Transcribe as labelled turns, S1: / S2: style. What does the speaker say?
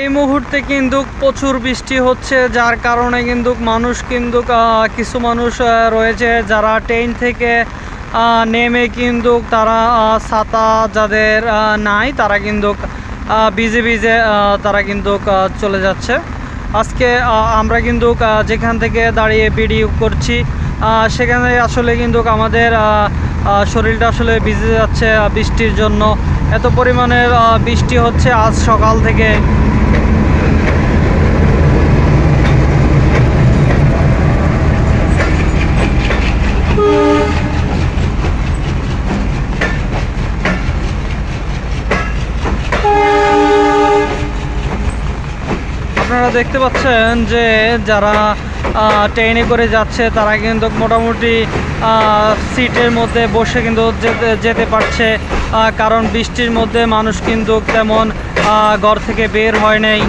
S1: এই মুহূর্তে কিন্তু প্রচুর বৃষ্টি হচ্ছে, যার কারণে কিন্তু মানুষ কিন্তু কিছু মানুষ রয়েছে যারা ট্রেন থেকে নেমে কিন্তু তারা ছাতা যাদের নাই তারা কিন্তু ভিজে ভিজে তারা কিন্তু চলে যাচ্ছে। আজকে আমরা কিন্তু যেখান থেকে দাঁড়িয়ে ভিডিও করছি সেখানে আসলে কিন্তু আমাদের শরীরটা আসলে ভিজে যাচ্ছে বৃষ্টির জন্য। এত পরিমাণের বৃষ্টি হচ্ছে আজ সকাল থেকে। আপনারা দেখতে পাচ্ছেন যে যারা ট্রেনে করে যাচ্ছে, তারা কিন্তু মোটামুটি সিটের মধ্যে বসে কিন্তু যেতে পারছে। কারণ বৃষ্টির মধ্যে মানুষ কিন্তু তেমন ঘর থেকে বের হয় নাই।